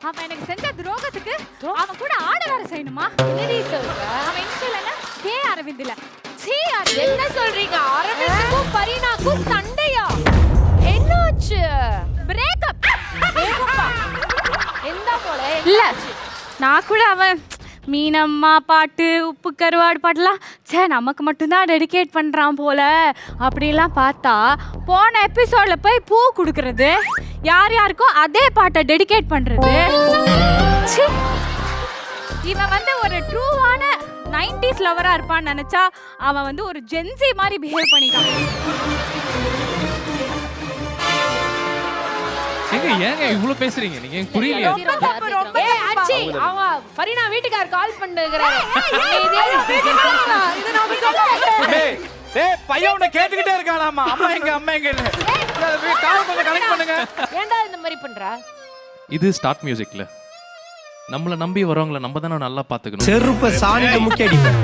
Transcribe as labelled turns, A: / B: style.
A: அவன் எனக்கு செஞ்ச துரோகத்துக்கு
B: அவன் கூட ஆட வேற செய்யணுமா அவன் இன்ஷியல் கே அரவிந்த் இல்ல சீ
A: என்ன சொல்றீங்க? அரவிந்துக்கும் பரினாக்கும் சண்டையா? என்னாச்சு?
B: பிரேக்அப்
A: என்ன போல?
B: இல்ல. நான் கூட அவன் மீனம்மா பாட்டு உப்பு கருவாடு பாட்டுலாம் சே நமக்கு மட்டும்தான் டெடிகேட் பண்ணுறான் போல. அப்படிலாம் பார்த்தா போன எபிசோடில் போய் பூ கொடுக்குறது யார் யாருக்கோ அதே பாட்டை டெடிகேட் பண்ணுறது இவன் வந்து ஒரு ட்ரூவான நைன்டிஸ் லவராக இருப்பான்னு நினச்சா அவன் வந்து ஒரு ஜென்சி மாதிரி பிஹேவ் பண்ணிட்டான்
C: ஏங்க ஏங்க இவ்ளோ பேசுறீங்க நீங்க எனக்கு புரியலையா
A: ஏ அச்சி அவங்க பரீனா வீட்டுக்கார் கால் பண்ணுகிறாரு
D: டேய் பையன் உன்னை கேட்டுக்கிட்டே இருக்கானாமா? அம்மா எங்க அம்மா எங்கன்னு கால் கொஞ்சம் கனெக்ட் பண்ணுங்க.
A: ஏன்டா இந்த மாதிரி பண்ற?
C: இது ஸ்டார்ட் மியூசிக்ல நம்மள நம்பி வரவங்கள நம்ம தானே நல்லா பாத்துக்கணும்.
E: செருப்ப சாணியில முக்கி அடிப்பேன்